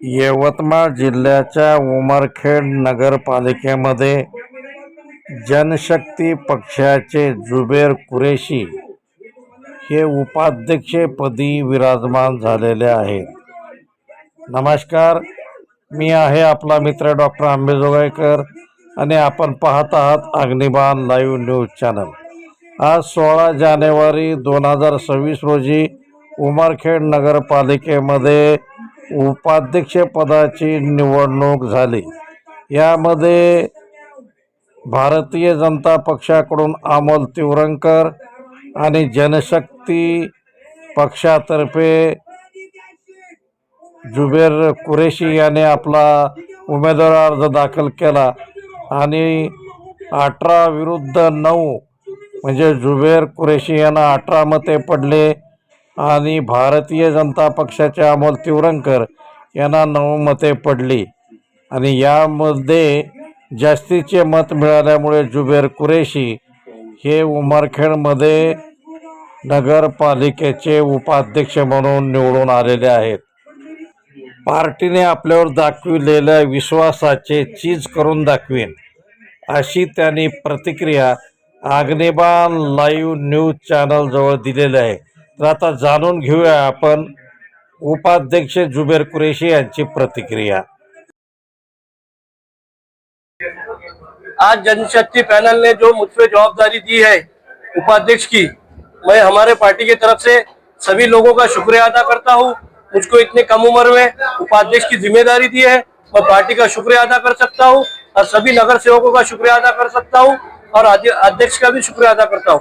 यवतमाळ जिल्ह्याच्या उमरखेड नगरपालिकेमध्ये जनशक्ती पक्षाचे जुबेर कुरेशी हे उपाध्यक्षपदी विराजमान झालेले आहेत. नमस्कार मी आहे आपला मित्र डॉक्टर आंबेजोगाईकर आणि आपण पाहत आहात अग्निबाण लाईव्ह न्यूज चॅनल. आज सोळा जानेवारी दोन हजार सव्वीस रोजी उमरखेड नगरपालिकेमध्ये उपाध्यक्षपदाची निवडणूक झाली. यामध्ये भारतीय जनता पक्षाकडून अमोल तिवरंकर आणि जनशक्ती पक्षातर्फे जुबेर कुरेशी याने आपला उमेदवार अर्ज दाखल केला. आणि अठरा विरुद्ध नऊ म्हणजे जुबेर कुरेशी यांना अठरा मते पडले. आणि भारतीय जनता पक्षाचे अमोल तिवरंकर यांना नऊ मते पडली. आणि यामध्ये जास्तीचे मत मिळाल्यामुळे जुबेर कुरेशी हे उमरखेडमध्ये नगरपालिकेचे उपाध्यक्ष म्हणून निवडून आलेले आहेत. पार्टीने आपल्यावर दाखविलेल्या विश्वासाचे चीज करून दाखवीन अशी त्यांनी प्रतिक्रिया आग्नेबा लाईव्ह न्यूज चॅनलजवळ दिलेली आहे. आता जाणून घेऊया आपण उपाध्यक्ष जुबेर कुरेशी यांची प्रतिक्रिया. आज जनशक्ति पैनल ने जो मुझ पे जवाबदारी दी है उपाध्यक्ष की, मैं हमारे पार्टी की तरफ़ से सभी लोगों का शुक्रिया अदा करता हूँ। मुझको इतने कम उम्र में उपाध्यक्ष की ज़िम्मेदारी दी है, मैं पार्टी का शुक्रिया अदा कर सकता हूँ और सभी नगर सेवकों का शुक्रिया अदा कर सकता हूँ और अध्यक्ष का भी शुक्रिया अदा करता हूँ।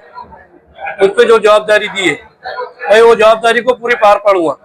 मुझ पर जो जवाबदारी दी है। मैं वो जवाबदारी को पूरी पार पाड़ूंगा।